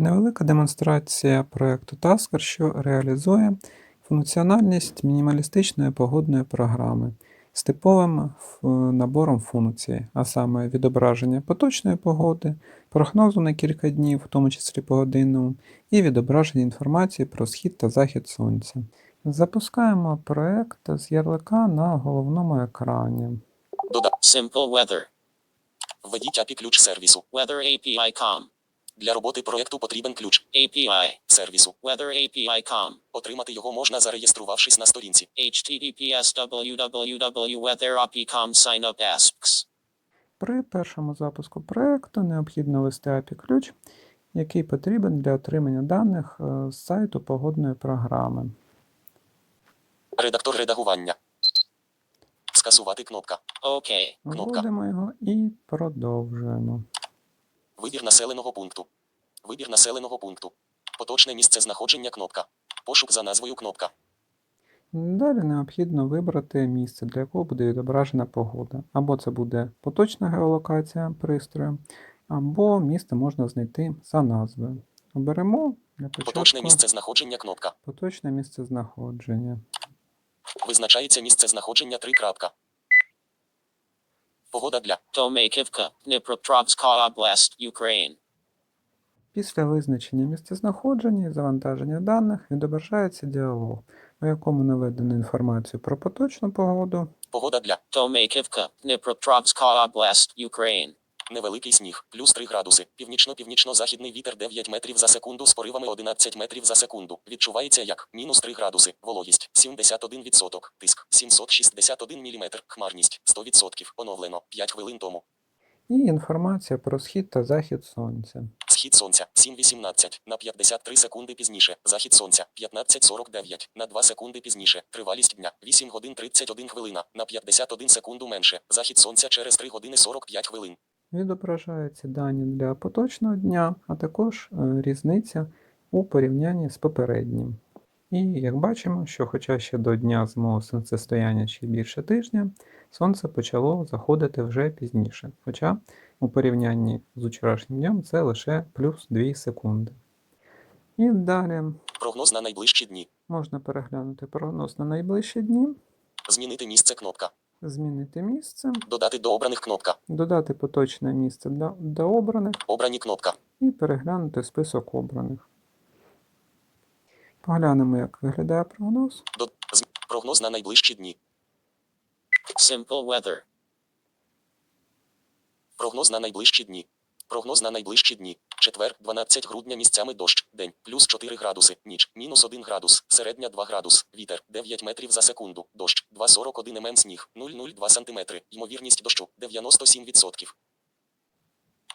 Невелика демонстрація проекту Tasker, що реалізує функціональність мінімалістичної погодної програми з типовим набором функцій, а саме відображення поточної погоди, прогнозу на кілька днів, в тому числі погодинному, і відображення інформації про схід та захід сонця. Запускаємо проект з ярлика на головному екрані. Simple weather. Введіть API ключ сервісу. Weather API.com. Для роботи проєкту потрібен ключ API. сервісу. Weather API.com. Отримати його можна зареєструвавшись на сторінці. https www.weatherapi.com sign up asks. При першому запуску проекту необхідно ввести API ключ, який потрібен для отримання даних е, з сайту погодної програми. Редактор редагування. Скасувати кнопка. OK. Кнопка. Вводимо його і продовжуємо. Вибір населеного пункту. Вибір населеного пункту. Поточне місце знаходження кнопка. Пошук за назвою кнопка. Далі необхідно вибрати місце, для якого буде відображена погода. Або це буде поточна геолокація пристрою, або місце можна знайти за назвою. Оберемо для початку Поточне місце знаходження кнопка. поточне місце знаходження. Визначається місце знаходження 3. крапка. Погода для Томейківка, Дніпропетровська область, Ukraine. Після визначення місцезнаходження і завантаження даних відображається діалог, у якому наведено інформацію про поточну погоду, погода для Томейківка, Дніпропетровська область, Ukraine. Невеликий сніг, плюс 3 градуси, північно-північно-західний вітер 9 метрів за секунду з поривами 11 метрів за секунду. Відчувається як мінус 3 градуси, вологість 71%, тиск 761 мм, хмарність 100%, оновлено 5 хвилин тому. і інформація про схід та захід сонця. Схід сонця 7.18, на 53 секунди пізніше. Захід сонця 15.49, на 2 секунди пізніше. Тривалість дня 8 годин 31 хвилина, на 51 секунду менше. Захід сонця через 3 години 45 хвилин. Відображаються дані для поточного дня, а також е, різниця у порівнянні з попереднім. І як бачимо, що хоча ще до дня зимового сонцестояння ще більше тижня, сонце почало заходити вже пізніше. Хоча у порівнянні з вчорашнім днем це лише плюс 2 секунди. І далі Прогноз на найближчі дні. можна переглянути прогноз на найближчі дні, Змінити місце кнопка. Змінити місце, Додати до обраних кнопка. додати поточне місце для, для обраних Обрані кнопка. і переглянути список обраних. Поглянемо, як виглядає прогноз. До... Прогноз на найближчі дні. Simple weather. Прогноз на найближчі дні. Прогноз на найближчі дні. Четвер, 12 грудня місцями дощ. День, плюс 4 градуси. Ніч, мінус 1 градус. Середня 2 градус. Вітер, 9 метрів за секунду. Дощ, 2,41 мм сніг, 0,02 сантиметри. Ймовірність дощу, 97%.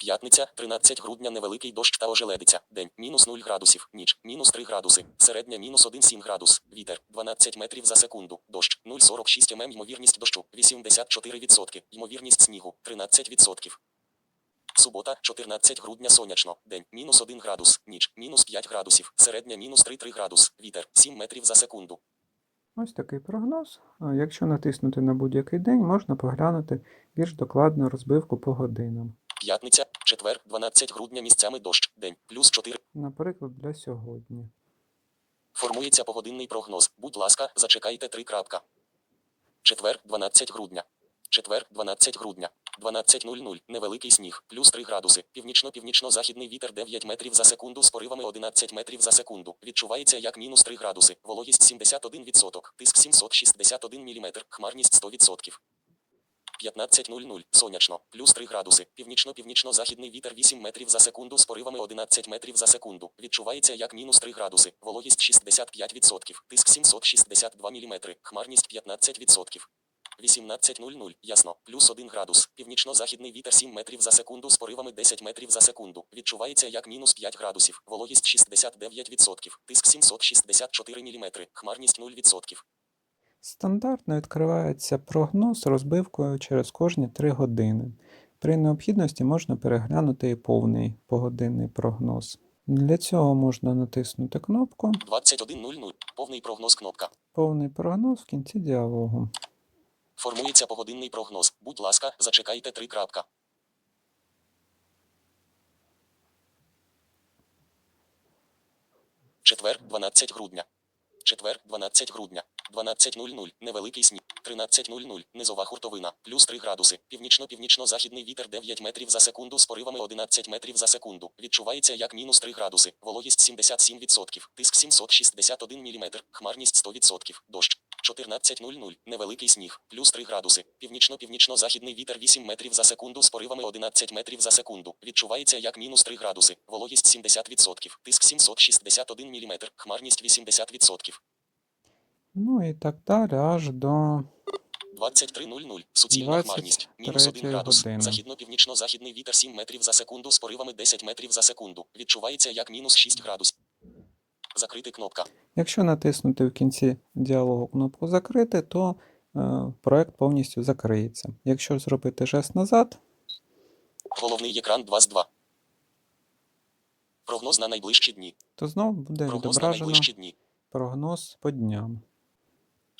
П'ятниця, 13 грудня невеликий дощ та ожеледиця. День, мінус 0 градусів. Ніч, мінус 3 градуси. Середня мінус 1,7 градус. Вітер, 12 метрів за секунду. Дощ, 0,46 мм. Ймовірність дощу, 84%. Ймовірність снігу, 13%. Субота, 14 грудня сонячно. День, мінус 1 градус. Ніч, мінус 5 градусів. Середня мінус 3,3 градус. Вітер, 7 метрів за секунду. Ось такий прогноз. Якщо натиснути на будь-який день, можна поглянути більш докладну розбивку по годинам. П'ятниця, четвер, 12 грудня місцями дощ. День, плюс 4. Наприклад, для сьогодні. Формується погодинний прогноз. Будь ласка, зачекайте 3 крапка. Четвер, 12 грудня. Четвер, 12 грудня. 12.00. Невеликий сніг. Плюс 3 градуси. Північно-північно-західний вітер 9 метрів за секунду з поривами 11 метрів за секунду. Відчувається як мінус 3 градуси. Вологість 71%. Тиск 761 мм. Хмарність 100%. 15.00. Сонячно. Плюс 3 градуси. Північно-північно-західний вітер 8 метрів за секунду з поривами 11 метрів за секунду. Відчувається як мінус 3 градуси. Вологість 65%. Тиск 762 мм. Хмарність 15%. 18.00. Ясно. Плюс 1 градус. Північно-західний вітер 7 метрів за секунду з поривами 10 метрів за секунду. Відчувається як мінус 5 градусів. Вологість 69%. Тиск 764 мм. Хмарність 0%. Стандартно відкривається прогноз розбивкою через кожні 3 години. При необхідності можна переглянути і повний погодинний прогноз. Для цього можна натиснути кнопку21.00. Повний прогноз кнопка. Повний прогноз в кінці діалогу. Формується погодинний прогноз. Будь ласка, зачекайте 3 крапка. Четвер, 12 грудня. Четвер, 12 грудня. 12.00. Невеликий сніг. 13.00. Низова хуртовина. Плюс 3 градуси. Північно-північно-західний вітер 9 метрів за секунду з поривами 11 метрів за секунду. Відчувається як мінус 3 градуси. Вологість 77%. Тиск 761 мм. Хмарність 100%. Дощ. 14.00. Невеликий сніг. Плюс 3 градуси. Північно-північно-західний вітер 8 метрів за секунду з поривами 11 метрів за секунду. Відчувається як мінус 3 градуси. Вологість 70%. Тиск 761 мм. Хмарність 80%. Ну і так далі, аж до 23.00. Суцільна хмарність. Мінус 1 градус. Західно-північно-західний вітер 7 метрів за секунду з поривами 10 метрів за секунду. Відчувається як мінус 6 градусів. Закрити кнопка. Якщо натиснути в кінці діалогу кнопку Закрити, то е, проект повністю закриється. Якщо зробити жест назад, Головний екран 2 з 2. Прогноз на найближчі дні. то знову буде Прогноз на найближчі дні. прогноз по дням.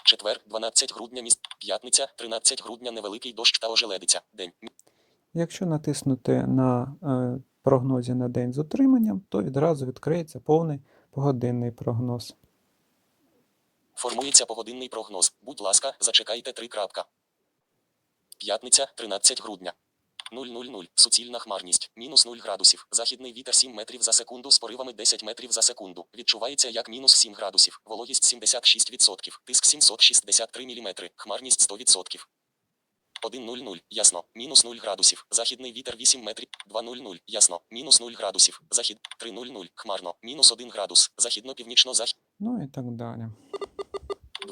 Четвер, 12 грудня міст. П'ятниця, 13 грудня невеликий дощ та ожеледиця. День. Якщо натиснути на е, прогнозі на день з утриманням, то відразу відкриється повний погодинний прогноз. Формується погодинний прогноз. Будь ласка, зачекайте 3 крапка. П'ятниця, 13 грудня. 000. Суцільна хмарність. Мінус 0 градусів. Західний вітер 7 метрів за секунду з поривами 10 метрів за секунду. Відчувається як мінус 7 градусів. Вологість 76%. Тиск 763 мм. Хмарність 100%. 1.00. Ясно. Мінус 0 градусів. Західний вітер 8 метрів. 2.00. Ясно. Мінус 0 градусів. Захід. 3.00. Хмарно. Мінус 1 градус. Західно-північно-захід. Ну і так далі.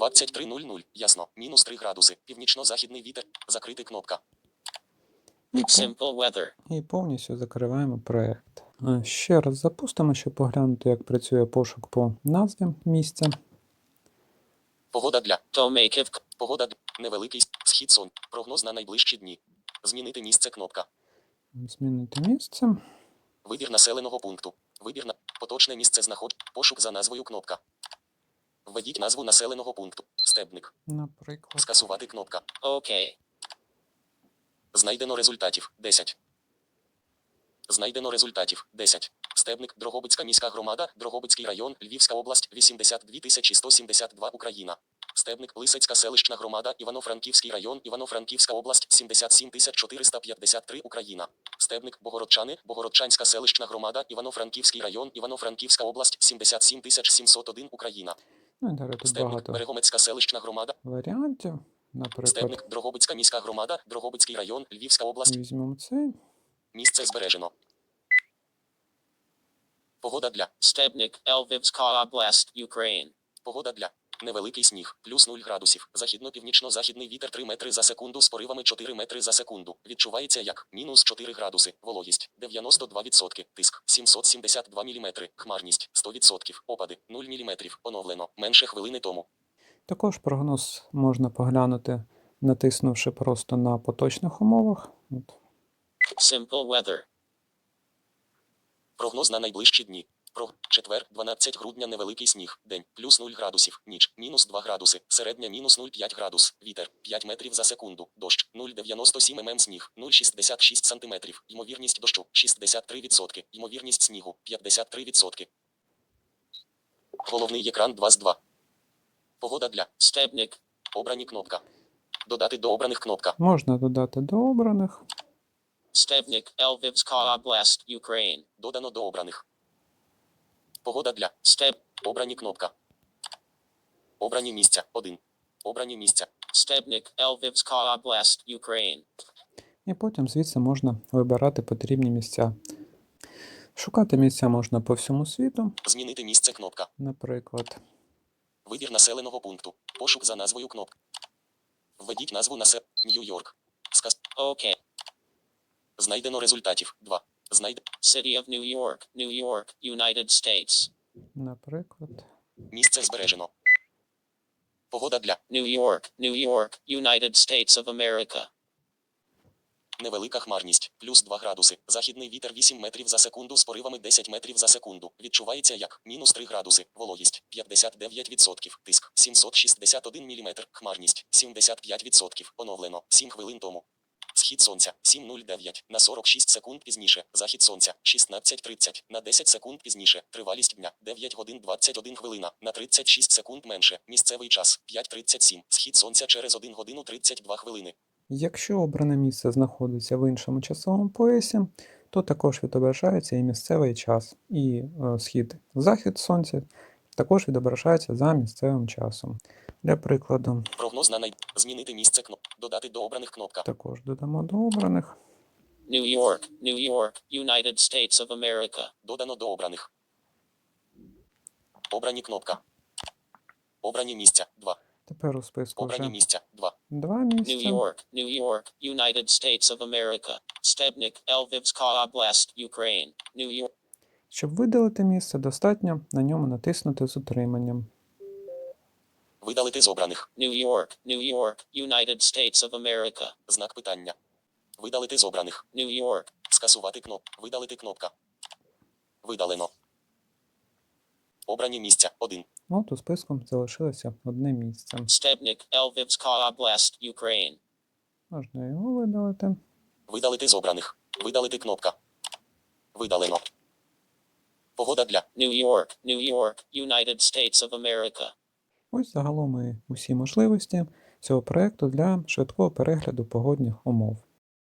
23.00. Ясно. Мінус 3 градуси. Північно-західний вітер. Закрити кнопка. І, Simple weather. і повністю закриваємо проект. Ще раз запустимо, щоб поглянути, як працює пошук по назві місця. Погода для. Domakivka. Погода для. Невеликий схід сон. Прогноз на найближчі дні. Змінити місце кнопка. Змінити місце. Вибір населеного пункту. Вибір на поточне місце знаход. Пошук за назвою кнопка. Введіть назву населеного пункту. Стебник. Наприклад, Скасувати кнопка. OK. Знайдено результатів 10. Знайдено результатів 10. Стебник Дрогобицька міська громада, Дрогобицький район, Львівська область, 82 172 Україна. Стебник Лисецька селищна громада, Івано-Франківський район, Івано-Франківська область, 77 453 Україна. Стебник Богородчани, Богородчанська селищна громада, Івано-Франківський район, Івано-Франківська область, 77 701 Україна. ну далі тут Стебник багато Берегомецька селищна громада, варіантів. Наприклад, Стебник Дрогобицька міська громада, Дрогобицький район, Львівська область, візьмемо цей. Місце збережено. Погода для. Stebnik, Lvivska Oblast, Ukraine. Погода для. Невеликий сніг. Плюс 0 градусів. Західно-північно-західний вітер 3 метри за секунду з поривами 4 метри за секунду. Відчувається як мінус 4 градуси. Вологість 92%. Тиск 772 мм. Хмарність 100%. Опади 0 мм. Оновлено. Менше хвилини тому. Також прогноз можна поглянути, натиснувши просто на поточних умовах. Simple weather. Прогноз на найближчі дні. Про четвер, 12 грудня невеликий сніг. День плюс 0 градусів. Ніч мінус 2 градуси. Середня мінус 0,5 градус. Вітер 5 метрів за секунду. Дощ 0,97 мм сніг. 0,66 сантиметрів. Ймовірність дощу 63%. Ймовірність снігу 53%. Головний екран 2 з 2. Погода для Stebnik. обрані кнопка. Додати до обраних кнопка. Можна додати до обраних. Stebnik, Lvivska Oblast, Ukraine. Додано до обраних. Погода для Steb. обрані кнопка. Обрані місця 1. Обрані місця. Stebnik, Lvivska Oblast, Ukraine. І потім звідси можна вибирати потрібні місця. Шукати місця можна по всьому світу, Змінити місце кнопка. наприклад. Вибір населеного пункту. Пошук за назвою кнопки. Введіть назву насел... Нью-Йорк. Сказ... OK. Знайдено результатів. 2. Знайд... City of New York, New York, United States. Наприклад. Місце збережено. Погода для New York, New York, United States of America. невелика хмарність. Плюс 2 градуси. Західний вітер 8 метрів за секунду з поривами 10 метрів за секунду. Відчувається як мінус 3 градуси. Вологість 59%. Тиск 761 мм. Хмарність 75%. Оновлено 7 хвилин тому. Схід сонця 7.09 на 46 секунд пізніше. Захід сонця 16.30 на 10 секунд пізніше. Тривалість дня 9 годин 21 хвилина на 36 секунд менше. Місцевий час 5.37. Схід сонця через 1 годину 32 хвилини. Якщо обране місце знаходиться в іншому часовому поясі, то також відображається і місцевий час, і е, схід захід сонця також відображається за місцевим часом. Для прикладу, Прогноз на. Змінити місце кноп. Додати до обраних кнопка. також додамо до обраних. New York, New York, United States of America. Додано до обраних. Обрані кнопка. Обрані місця 2. Тепер у списку Обрані вже місця 2. два New. York, New York, United States of America. Stebnik, Lvivska Oblast, Ukraine. New York. Щоб видалити місце, достатньо на ньому натиснути з утриманням. Видалити з обраних. New York, New York, United States of America. Знак питання. Видалити з обраних. New York, Скасувати кноп. Видалити кнопка. Видалено. Обрані місця 1. От у списку залишилося одне місце. Stebnik, Lvivska Oblast, Ukraine. Можна його видалити. Видалити з обраних. Видалити кнопка. Видалено. Погода для. New York, New York, United States of America. Ось загалом і усі можливості цього проекту для швидкого перегляду погодних умов.